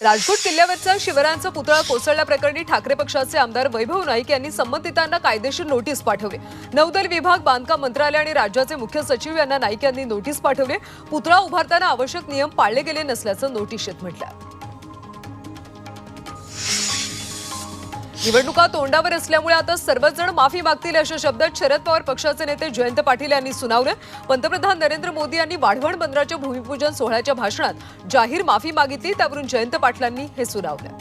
राजकोट किल्ल्यावरचा शिवरायांचा पुतळा कोसळल्याप्रकरणी ठाकरे पक्षाचे आमदार वैभव नाईक यांनी संबंधितांना कायदेशीर नोटीस पाठवली. नौदल विभाग बांधकाम मंत्रालय आणि राज्याचे मुख्य सचिव यांना नाईक यांनी नोटीस पाठवली. पुतळा उभारताना आवश्यक नियम पाळले गेले नसल्याचं नोटीशीत म्हटलं निवडणुका तोंडावर असल्यामुळे आता सर्वच जण माफी मागतील अशा शब्दात शरद पवार पक्षाचे नेते जयंत पाटील यांनी सुनावलं. पंतप्रधान नरेंद्र मोदी यांनी वाढवण बंदराच्या भूमिपूजन सोहळ्याच्या भाषणात जाहीर माफी मागितली त्यावरून जयंत पाटलांनी हे सुनावलं.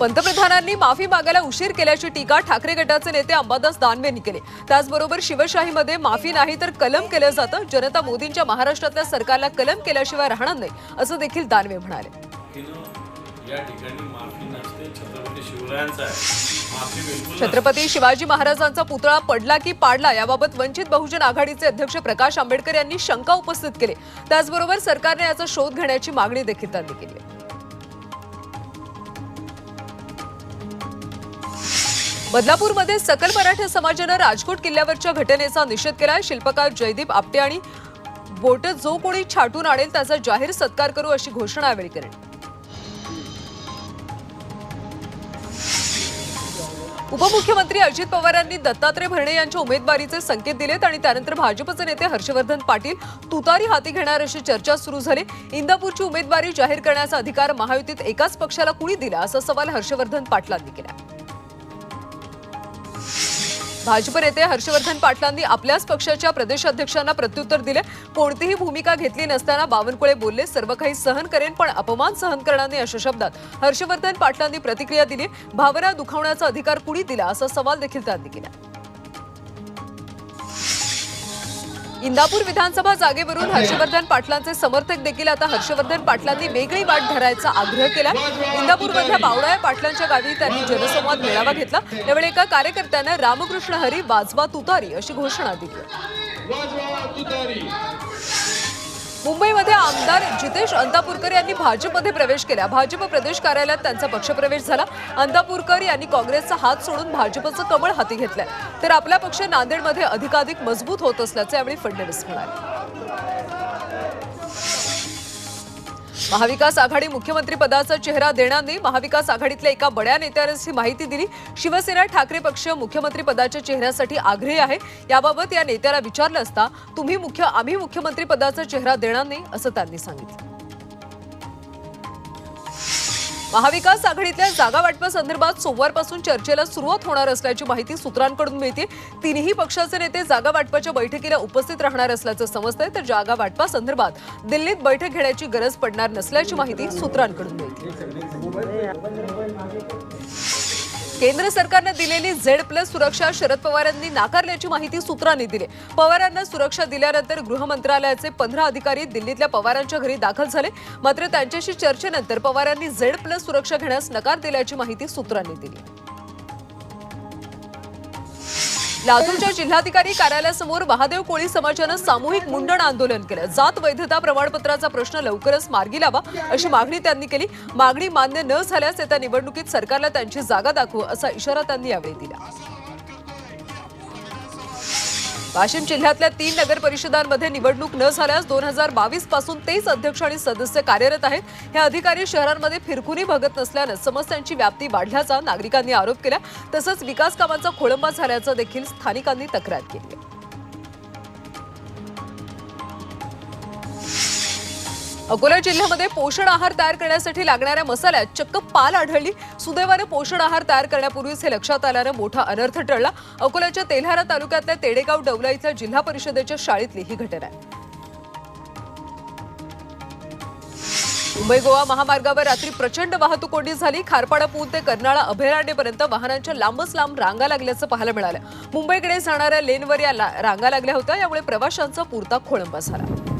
पंतप्रधानांनी माफी मागायला उशीर केल्याची टीका ठाकरे गटाचे नेते अंबादास दानवेंनी केले केली. त्याचबरोबर शिवशाहीमध्ये माफी नाही तर कलम केलं जातं. जनता मोदींच्या महाराष्ट्रातल्या सरकारला कलम केल्याशिवाय राहणार नाही असं देखील दानवे म्हणाले. या ठिकाणी माफी नसते. छत्रपती शिवरायांचा माफी बिलकुल छत्रपती शिवाजी महाराजांचा पुतळा पडला की पाडला याबाबत वंचित बहुजन आघाडीचे अध्यक्ष प्रकाश आंबेडकर यांनी शंका उपस्थित केली. त्याचबरोबर सरकारने याचा शोध घेण्याची मागणी देखील त्यांनी केली. बदलापूरमध्ये सकल मराठा समाजानं राजकोट किल्ल्यावरच्या घटनेचा निषेध केला शिल्पकार जयदीप आपटे आणि बोट जो कोणी छाटून आणेल त्याचा जाहीर सत्कार करू अशी घोषणा यावेळी केली उपमुख्यमंत्री अजित पवारांनी दत्तात्रय भरणे यांच्या उमेदवारीचे संकेत दिलेत आणि त्यानंतर भाजपचे नेते हर्षवर्धन पाटील तुतारी हाती घेणार अशी चर्चा सुरू झाली. इंदापूरची उमेदवारी जाहीर करण्याचा अधिकार महायुतीत एकाच पक्षाला कुणी दिला? असा सवाल हर्षवर्धन पाटलांनी केला. भाजप नेते हर्षवर्धन पाटलांनी आपल्याच पक्षाच्या प्रदेशाध्यक्षांना प्रत्युत्तर दिले. कोणतीही भूमिका घेतली नसताना बावनकुळे बोलले सर्व काही सहन करेन पण अपमान सहन करणार नाही अशा शब्दात. हर्षवर्धन पाटलांनी प्रतिक्रिया दिली भावना दुखावण्याचा अधिकार कुणी दिला? असा सवाल देखील त्यांनी केला. इंदापूर विधानसभा जागेवरून हर्षवर्धन पाटलांचे समर्थक देखील आता हर्षवर्धन पाटलांनी वेगळी वाट धरायचा आग्रह केला. इंदापूरमधल्या बावळा पाटलांच्या गावी त्यांनी जनसंवाद मेळावा घेतला. त्यावेळी एका कार्यकर्त्यानं रामकृष्ण हरी वाजवा तुतारी अशी घोषणा दिली. मुंबईमध्ये आमदार जितेश अंतापूरकर यांनी भाजपमध्ये प्रवेश केला. भाजप प्रदेश कार्यालयात त्यांचा पक्षप्रवेश झाला. अंतापूरकर यांनी काँग्रेसचा हात सोडून भाजपचं कमळ हाती घेतलंय. तर आपला पक्ष नांदेडमध्ये अधिकाधिक मजबूत होत असल्याचे यावेळी फडणवीस म्हणाले. महाविकास आघाडी मुख्यमंत्री पदाचा चेहरा देणार नाही महाविकास आघाडीतल्या एका बड्या नेत्याने ही माहिती दिली. शिवसेना ठाकरे पक्ष मुख्यमंत्री पदाच्या चेहऱ्यासाठी आग्रही आहे. याबाबत या नेत्याला विचारलं असता तुम्ही मुख्य आम्ही मुख्यमंत्री पदाचा चेहरा देणार नाही असं त्यांनी सांगितलं. महाविकास आघाडीतल्या जागा वाटपासंदर्भात सोमवारपासून चर्चेला सुरुवात होणार असल्याची माहिती सूत्रांकडून मिळते तिन्ही पक्षाचे नेते जागा वाटपाच्या बैठकीला उपस्थित राहणार असल्याचं समजतंय. तर जागा वाटपासंदर्भात दिल्लीत बैठक घेण्याची गरज पडणार नसल्याची माहिती सूत्रांकडून मिळते. केंद्र सरकारनं दिलेली झेड प्लस सुरक्षा शरद पवारांनी नाकारल्याची माहिती सूत्रांनी दिली. पवारांना सुरक्षा दिल्यानंतर गृह मंत्रालयाचे पंधरा अधिकारी दिल्लीतल्या पवारांच्या घरी दाखल झाले. मात्र त्यांच्याशी चर्चेनंतर पवारांनी झेड प्लस सुरक्षा घेण्यास नकार दिल्याची माहिती सूत्रांनी दिली. लातूरच्या जिल्हाधिकारी कार्यालयासमोर महादेव कोळी समाजानं सामूहिक मुंडण आंदोलन केलं. जात वैधता प्रमाणपत्राचा प्रश्न लवकरच मार्गी लावा अशी मागणी त्यांनी केली. मागणी मान्य न झाल्यास येत्या निवडणुकीत सरकारला त्यांची जागा दाखवू असा इशारा त्यांनी यावेळी दिला. वाशिम जिल्ह्यातल्या तीन नगर परिषदांमध्ये निवडणूक न झाल्यास दोन हजार बावीसपासून तेच अध्यक्ष आणि सदस्य कार्यरत आहेत हे अधिकारी शहरांमध्ये फिरकुनी भगत नसल्यानं समस्यांची व्याप्ती वाढल्याचा नागरिकांनी आरोप केला तसंच विकास कामांचा खोळंबा झाल्याचं देखील स्थानिकांनी तक्रार केली आहे. अकोला जिल्ह्यामध्ये पोषण आहार तयार करण्यासाठी लागणाऱ्या मसाल्यात चक्क पाल आढळली. सुदैवानं पोषण आहार तयार करण्यापूर्वीच हे लक्षात आल्यानं मोठा अनर्थ टळला. अकोल्याच्या तेल्हारा तालुक्यातल्या तेडेगाव डवला इथल्या जिल्हा परिषदेच्या शाळेतली ही घटना आहे. मुंबई गोवा महामार्गावर रात्री प्रचंड वाहतूक कोंडी झाली. खारपाडा पूल ते कर्नाळा अभयारण्यपर्यंत वाहनांच्या लांबच लांब रांगा लागल्याचं पाहायला मिळालं. मुंबईकडे जाणाऱ्या लेनवर या रांगा लागल्या होत्या. यामुळे प्रवाशांचा पुरता खोळंबा झाला.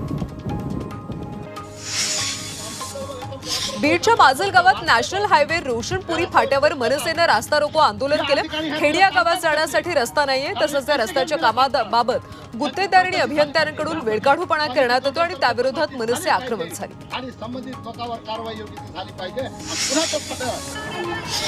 बीडच्या माजल गावात नॅशनल हायवे रोशनपुरी फाट्यावर मनसेनं रास्ता रोको आंदोलन केलं. खेडिया गावात जाण्यासाठी रस्ता नाहीये तसंच या रस्त्याच्या कामाबाबत गुत्तेदार आणि अभियंत्यांकडून वेळकाढूपणा करण्यात येतो आणि त्याविरोधात मनसे आक्रमक झाली.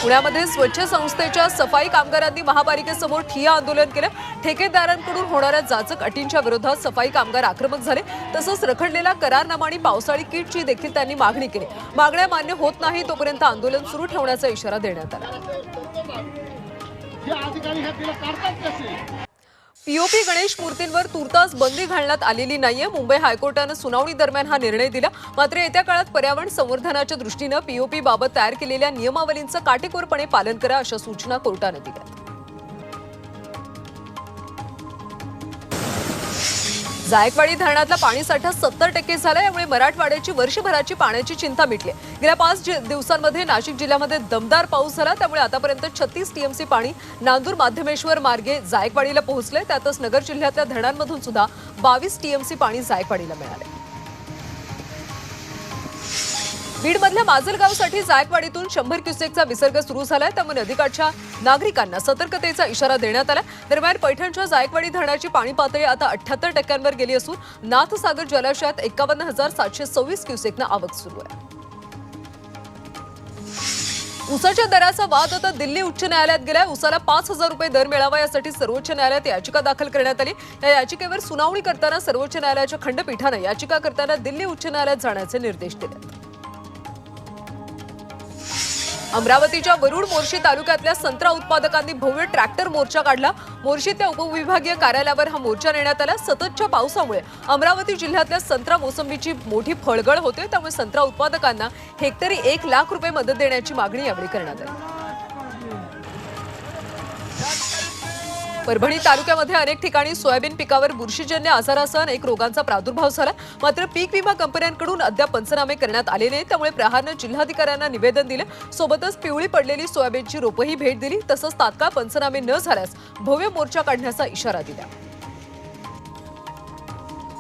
पुण्यामध्ये स्वच्छ संस्थेच्या सफाई कामगारांनी महापालिकेसमोर ठिय्या आंदोलन केलं. ठेकेदारांकडून होणाऱ्या जाचक अटींच्या विरोधात सफाई कामगार आक्रमक झाले. तसंच रखडलेला करारनामा आणि पावसाळी किटची देखील त्यांनी मागणी केली. मागण्या मान्य होत नाही तोपर्यंत आंदोलन सुरू ठेवण्याचा इशारा देण्यात आला. पीओपी गणेश मूर्तींवर तुर्तास बंदी घालण्यात आलेली नाहीये. मुंबई हायकोर्टानं सुनावणी दरम्यान हा निर्णय दिला. मात्र येत्या काळात पर्यावरण संवर्धनाच्या दृष्टीनं पीओपी बाबत तयार केलेल्या नियमावलींचं काटेकोरपणे पालन करा अशा सूचना कोर्टानं दिल्या. जायकवाडी धरणातला पाणीसाठा सत्तर टक्के झाला यामुळे मराठवाड्याची वर्षभराची पाण्याची चिंता मिटली आहे. गेल्या पाच दिवसांमध्ये नाशिक जिल्ह्यामध्ये दमदार पाऊस झाला. त्यामुळे आतापर्यंत छत्तीस टीएमसी पाणी नांदूर माध्यमेश्वर मार्गे जायकवाडीला पोहोचले त्यातच नगर जिल्ह्यातल्या धरणांमधून सुद्धा बावीस टीएमसी पाणी जायकवाडीला मिळाले बीडमधल्या माजलगावसाठी जायकवाडीतून शंभर क्युसेकचा विसर्ग सुरू झालाय. त्यामुळे नदीकाठच्या नागरिकांना सतर्कतेचा इशारा देण्यात आला दरम्यान पैठणच्या जायकवाडी धरणाची पाणी पातळी आता अठ्याहत्तर टक्क्यांवर गेली असून नाथसागर जलाशयात एकावन्न हजार सातशे सव्वीस क्युसेकनं आवक सुरू आहे. उसाच्या दराचा वाद आता दिल्ली उच्च न्यायालयात गेलाय. उसाला पाच हजार रुपये दर मिळावा यासाठी सर्वोच्च न्यायालयात याचिका दाखल करण्यात आली. या याचिकेवर सुनावणी करताना सर्वोच्च न्यायालयाच्या खंडपीठानं करताना दिल्ली उच्च न्यायालयात जाण्याचे निर्देश दिले. अमरावतीच्या वरुड मोर्शी तालुक्यातल्या संत्रा उत्पादकांनी भव्य ट्रॅक्टर मोर्चा काढला. मोर्शीतल्या उपविभागीय कार्यालयावर हा मोर्चा नेण्यात आला. सततच्या पावसामुळे अमरावती जिल्ह्यातल्या संत्रा मोसंबीची मोठी फळगळ होते. त्यामुळे संत्रा उत्पादकांना हेक्टरी एक लाख रुपये मदत देण्याची मागणी यावेळी करण्यात आली. परभणी तालुक्यामध्ये अनेक ठिकाणी सोयाबीन पिकावर बुरशीजन्य आजारासह अनेक रोगांचा प्रादुर्भाव झाला. मात्र पीक विमा कंपन्यांकडून अद्याप पंचनामे करण्यात आले नाही त्यामुळे प्रहारनं जिल्हाधिकाऱ्यांना निवेदन दिलं. सोबतच पिवळी पडलेली सोयाबीनची रोपंही भेट दिली. तसंच तात्काळ पंचनामे न झाल्यास भव्य मोर्चा काढण्याचा इशारा दिला.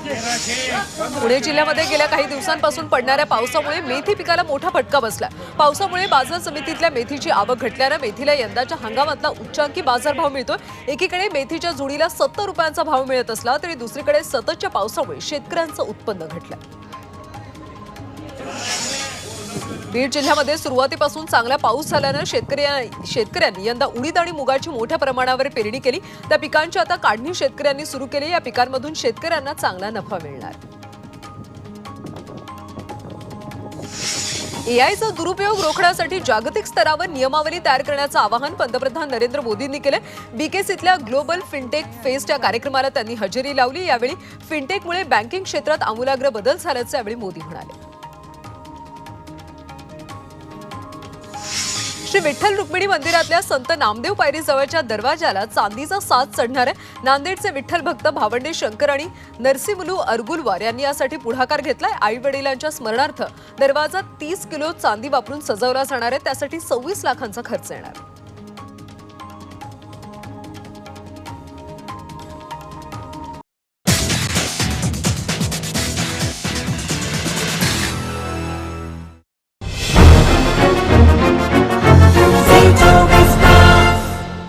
पुणे जिल्ह्यामध्ये गेल्या काही दिवसांपासून पडणाऱ्या पावसामुळे मेथी पिकाला मोठा फटका बसला. पावसामुळे बाजार समितीतल्या मेथीची आवक घटल्यानं मेथीला यंदाच्या हंगामातला उच्चांकी बाजारभाव मिळतोय. एकीकडे मेथीच्या जुडीला सत्तर रुपयांचा भाव मिळत असला तरी दुसरीकडे सततच्या पावसामुळे शेतकऱ्यांचं उत्पन्न घटलं. बीड जिल्ह्यामध्ये सुरुवातीपासून चांगला पाऊस झाल्यानं शेतकऱ्या शेतकऱ्यांनी यंदा उडीद आणि मुगाची मोठ्या प्रमाणावर पेरणी केली. त्या पिकांची आता काढणी शेतकऱ्यांनी सुरू केली. या पिकांमधून शेतकऱ्यांना चांगला नफा मिळणार. एआयचा दुरुपयोग रोखण्यासाठी जागतिक स्तरावर नियमावली तयार करण्याचं आवाहन पंतप्रधान नरेंद्र मोदींनी केलं. बीकेसीतल्या ग्लोबल फिनटेक फेस्ट या कार्यक्रमाला त्यांनी हजेरी लावली. यावेळी फिनटेकमुळे बँकिंग क्षेत्रात आमूलाग्र बदल झाल्याचं यावेळी मोदी म्हणाले. श्री विठ्ठल रुक्मिणी मंदिरातल्या संत नामदेव पायरी जवळच्या दरवाजाला चांदीचा साथ चढणार आहे नांदेडचे विठ्ठल भक्त भावंडे शंकर आणि नरसिमुलू अरगुलवार यांनी यासाठी पुढाकार घेतलाय. आई वडिलांच्या स्मरणार्थ दरवाजा तीस किलो चांदी वापरून सजवला जाणार आहे. त्यासाठी सव्वीस लाखांचा खर्च येणार आहे.